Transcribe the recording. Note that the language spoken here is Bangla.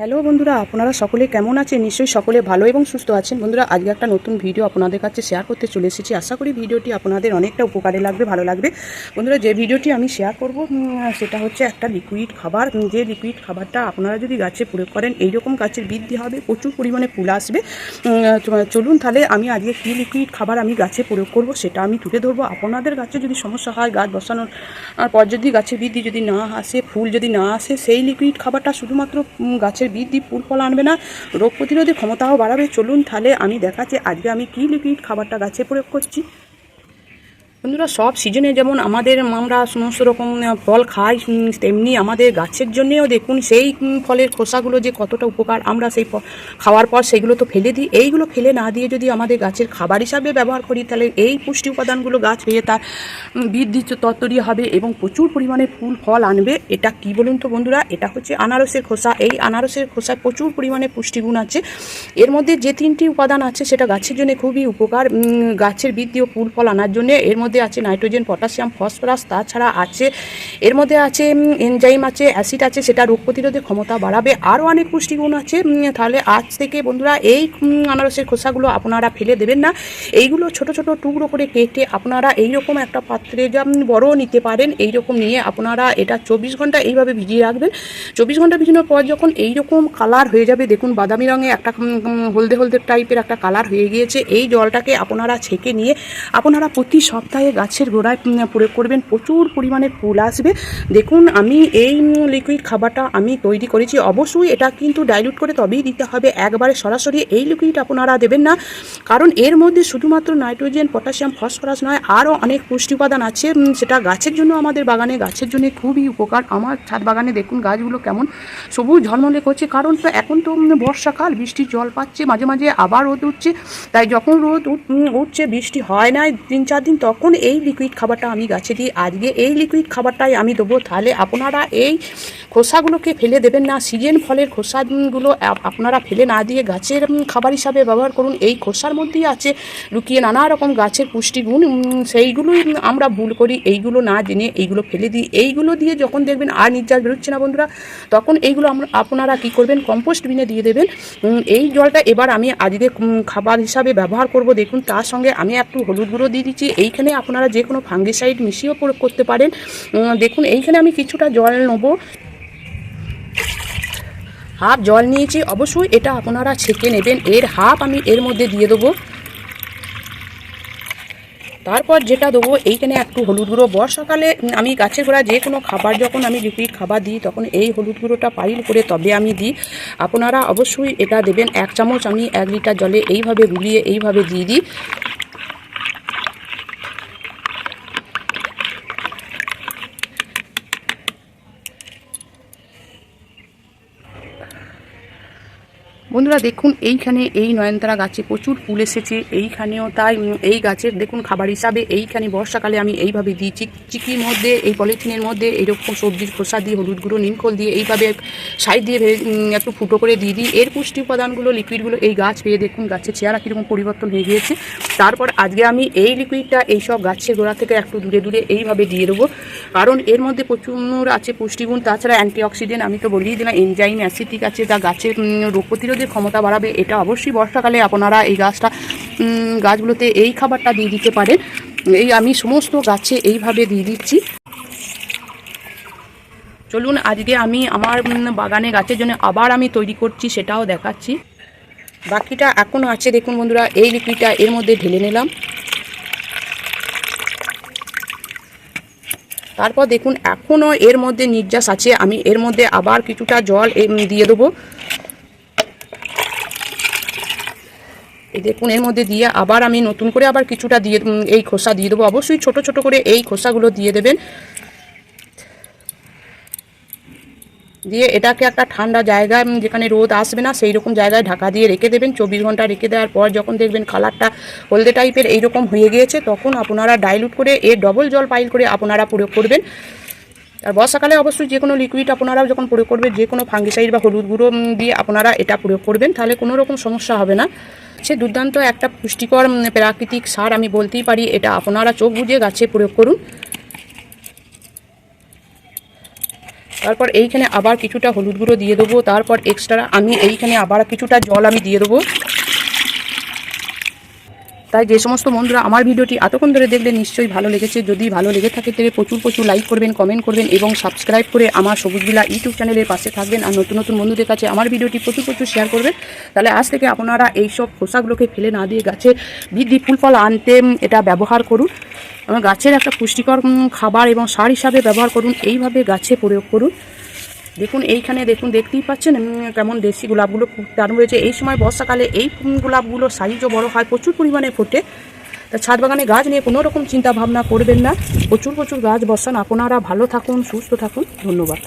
হ্যালো বন্ধুরা, আপনারা সকলে কেমন আছেন? নিশ্চয়ই সকলে ভালো এবং সুস্থ আছেন। বন্ধুরা, আজকে একটা নতুন ভিডিও আপনাদের কাছে শেয়ার করতে চলে এসেছি। আশা করি ভিডিওটি আপনাদের অনেকটা উপকারে লাগবে, ভালো লাগবে। বন্ধুরা, যে ভিডিওটি আমি শেয়ার করব সেটা হচ্ছে একটা লিকুইড খাবার। যে লিকুইড খাবারটা আপনারা যদি গাছে প্রয়োগ করেন, এইরকম গাছের বৃদ্ধি হবে, প্রচুর পরিমাণে ফুল আসবে। চলুন তাহলে আমি আজকে কী লিকুইড খাবার আমি গাছে প্রয়োগ করব, সেটা আমি তুলে ধরবো। আপনাদের গাছে যদি সমস্যা হয়, গাছ বসানোর পর যদি গাছের বৃদ্ধি যদি না আসে, ফুল যদি না আসে, সেই লিকুইড খাবারটা শুধুমাত্র গাছের বৃদ্ধি ফুল ফল আনবে না। রোগ প্রতিরোধী ক্ষমতাও বাড়াবে। চলুন তাহলে আমি দেখাচ্ছি, আজকে আমি কী লিকুইড খাবারটা গাছে প্রয়োগ করছি। বন্ধুরা, সব সিজনে যেমন আমাদের আমরা সমস্ত রকম ফল খাই তেমনি আমাদের গাছের জন্যেও দেখুন, সেই ফলের খোসাগুলো যে কতটা উপকার আমরা সেই খাওয়ার পর সেগুলো তো ফেলে দিই। এইগুলো ফেলে না দিয়ে যদি আমাদের গাছের খাবার হিসাবে ব্যবহার করি, তাহলে এই পুষ্টি উপাদানগুলো গাছ পেয়ে তার বৃদ্ধি তত্তরি হবে এবং প্রচুর পরিমাণে ফুল, ফল আনবে। এটা কি বলুন তো বন্ধুরা, এটা হচ্ছে আনারসের খোসা। এই আনারসের খোসায় প্রচুর পরিমাণে পুষ্টিগুণ আছে। এর মধ্যে যে তিনটি উপাদান আছে, সেটা গাছের জন্য খুবই উপকার। গাছের বৃদ্ধি ও ফুল, ফল আনার জন্য। এর মধ্যে আছে নাইট্রোজেন, পটাশিয়াম, ফসফরাস, তাছাড়া আছে, এর মধ্যে আছে এনজাইম আছে, অ্যাসিড আছে, সেটা রোগ প্রতিরোধের ক্ষমতা বাড়াবে। আরও অনেক পুষ্টিগুণ আছে তাহলে আজ থেকে বন্ধুরা এই আনারসের খোসাগুলো আপনারা ফেলে দেবেন না। এইগুলো ছোট ছোট টুকরো করে কেটে আপনারা এইরকম একটা পাত্রে যেমন বড় নিতে পারেন, এইরকম নিয়ে আপনারা এটা চব্বিশ ঘণ্টা এইভাবে ভিজিয়ে রাখবেন। চব্বিশ ঘণ্টা ভিজানোর পর যখন এইরকম কালার হয়ে যাবে, দেখুন বাদামি রঙে একটা হলদে হলদে টাইপের একটা কালার হয়ে গিয়েছে, এই জলটাকে আপনারা ছেঁকে নিয়ে, আপনারা প্রতি সপ্তাহে গাছের গোড়ায় প্রয়োগ করবেন। প্রচুর পরিমাণে ফুল আসবে। দেখুন, আমি এই লিকুইড খাবারটা আমি তৈরি করেছি। অবশ্যই এটা কিন্তু ডাইলুট করে তবেই দিতে হবে। একবারে সরাসরি এই লিকুইড আপনারা দেবেন না। কারণ এর মধ্যে শুধুমাত্র নাইট্রোজেন পটাশিয়াম ফসফরাস নয়, আরও অনেক পুষ্টি উপাদান আছে। সেটা গাছের জন্য আমাদের বাগানে, গাছের জন্য খুবই উপকার। আমার ছাদ বাগানে দেখুন, গাছগুলো কেমন সবুজ ঝলমলে করছে। কারণ তো এখন তো বর্ষাকাল, বৃষ্টির জল পাচ্ছে, মাঝে মাঝে আবার রোদ উঠছে। তাই যখন রোদ উঠ- উঠছে, বৃষ্টি হয় না তিন চার দিন, তখন এই লিকুইড খাবারটা আমি গাছে দিই আজকে এই লিকুইড খাবারটাই আমি দেবো। তাহলে আপনারা এই খোসাগুলোকে ফেলে দেবেন না। সিজন ফলের খোসাগুলো আপনারা ফেলে না দিয়ে গাছের খাবার হিসাবে ব্যবহার করুন। এই খোসার মধ্যেই আছে লুকিয়ে নানা রকম গাছের পুষ্টিগুণ। সেইগুলোই আমরা ভুল করি। এইগুলো না জেনে এইগুলো ফেলে দিই। এইগুলো দিয়ে যখন দেখবেন আর নির্যাস বেরোচ্ছে না বন্ধুরা, তখন এইগুলো আমরা, আপনারা কি করবেন? কম্পোস্ট বিনে দিয়ে দেবেন। এই জলটা এবার আমি আজকে খাবার হিসাবে ব্যবহার করব। দেখুন, তার সঙ্গে আমি একটু হলুদ গুঁড়ো দিয়ে দিচ্ছি। এইখানে আপনারা যে কোনো ফাঙ্গিসাইড মিশিয়েও প্রয়োগ করতে পারেন। দেখুন, এইখানে আমি কিছুটা জল নেব। হাফ জল নিয়েছি। অবশ্যই এটা আপনারা ছেঁকে নেবেন। এর হাফ আমি এর মধ্যে দিয়ে দেবো। তারপর যেটা দেবো, এইখানে একটু হলুদ গুঁড়ো। বর্ষাকালে আমি গাছের গোড়া যে কোনো খাবার, যখন আমি লিকুইড খাবার দিই, তখন এই হলুদ গুঁড়োটা পাইল করে তবে আমি দিই। আপনারা অবশ্যই এটা দেবেন। এক চামচ আমি এক লিটার জলে এইভাবে গুলিয়ে এইভাবে দিয়ে দিই। বন্ধুরা দেখুন, এইখানে এই নয়নতারা গাছে প্রচুর ফুল এসেছে, এইখানেও তাই এই গাছের দেখুন খাবার হিসাবে, এইখানে বর্ষাকালে আমি এইভাবে দিই, চিক, চিকির মধ্যে, এই পলিথিনের মধ্যে এইরকম সবজির খোসা দিয়ে, হলুদ গুঁড়ো নিমখোল দিয়ে, এইভাবে সাইড দিয়ে একটু ফুটো করে দিয়ে দিই। এর পুষ্টি উপাদানগুলো, লিকুইডগুলো, এই গাছ পেয়ে দেখুন, গাছের চেহারা কীরকম পরিবর্তন হয়ে গিয়েছে। তারপর আজকে আমি এই লিকুইডটা, এই সব গাছের গোড়া থেকে একটু দূরে দূরে এইভাবে দিয়ে দেবো। কারণ এর মধ্যে প্রচুর আছে পুষ্টিগুণ, তাছাড়া অ্যান্টিঅক্সিডেন্ট, আমি তো বলেই দিলাম, এনজাইম, অ্যাসিটিক আছে, যা গাছের রোগ প্রতিরোধের ক্ষমতা বাড়াবে, এটা অবশ্যই বর্ষাকালে আপনারা এই গাছটা গাছগুলোতে এই খাবারটা দিয়ে দিতে পারেন। এই আমি সমস্ত গাছে এইভাবে দিয়ে দিচ্ছি। চলুন, আজকে আমি আমার বাগানে গাছের জন্য আবার আমি তৈরি করছি, সেটাও দেখাচ্ছি। বাকিটা এখনও আছে, দেখুন বন্ধুরা, এই লিকুইডটা এর মধ্যে ঢেলে নিলাম। তারপর দেখুন এখনও এর মধ্যে নির্যাস আছে, আমি এর মধ্যে আবার কিছুটা জল দিয়ে দেবো। এই দেখুন এর মধ্যে দিয়ে আবার আমি নতুন করে আবার কিছুটা দিয়ে এই খোসা দিয়ে দেবো। অবশ্যই ছোট ছোট করে এই খোসাগুলো দিয়ে দেবেন। দিয়ে এটাকে একটা ঠান্ডা জায়গায় যেখানে রোদ আসবে না সেই রকম জায়গায় ঢাকা দিয়ে রেখে দেবেন। চব্বিশ ঘণ্টা রেখে দেওয়ার পর যখন দেখবেন কালারটা হলদে টাইপের এইরকম হয়ে গিয়েছে, তখন আপনারা ডাইলুট করে এর ডবল জল পাইল করে আপনারা প্রয়োগ করবেন। আর বর্ষাকালে অবশ্যই যে কোনো লিকুইড আপনারা যখন প্রয়োগ করবেন, যে কোনো ফাঙ্গিসাইড বা হলুদ গুঁড়ো দিয়ে আপনারা এটা প্রয়োগ করবেন, তাহলে কোনো রকম সমস্যা হবে না। সে দুর্দান্ত একটা পুষ্টিকর প্রাকৃতিক সার, আমি বলতেই পারি, এটা আপনারা চোখ বুঝে গাছে প্রয়োগ করুন। তারপর এইখানে আবার কিছুটা হলুদ গুঁড়ো দিয়ে দেবো, তারপর এক্সট্রা আমি এইখানে আবার কিছুটা জল আমি দিয়ে দেবো। তাই যে সমস্ত বন্ধুরা আমার ভিডিওটি এতক্ষণ ধরে দেখলে নিশ্চয়ই ভালো লেগেছে। যদি ভালো লেগে থাকে, তাহলে প্রচুর প্রচুর লাইক করবেন কমেন্ট করবেন এবং সাবস্ক্রাইব করে আমার সবুজবিলা ইউটিউব চ্যানেলের পাশে থাকবেন আর নতুন নতুন বন্ধুদের কাছে আমার ভিডিওটি প্রচুর প্রচুর শেয়ার করবেন। তাহলে আজ থেকে আপনারা এইসব খোসাগুলোকে ফেলে না দিয়ে গাছে বৃদ্ধি ফুল ফল আনতে এটা ব্যবহার করুন। এবং গাছের একটা পুষ্টিকর খাবার এবং সার হিসাবে ব্যবহার করুন। এইভাবে গাছে প্রয়োগ করুন। দেখুন, এইখানে দেখুন, দেখতেই পাচ্ছেন কেমন দেশি গোলাপগুলো দারুণ রয়েছে। এই সময় বর্ষাকালে এই গোলাপগুলো সাইজও বড় হয়, প্রচুর পরিমাণে ফোটে। তা ছাদ বাগানে গাছ নিয়ে কোনো রকম চিন্তা ভাবনা করবেন না। প্রচুর প্রচুর গাছ বসান। আপনারা ভালো থাকুন, সুস্থ থাকুন। ধন্যবাদ।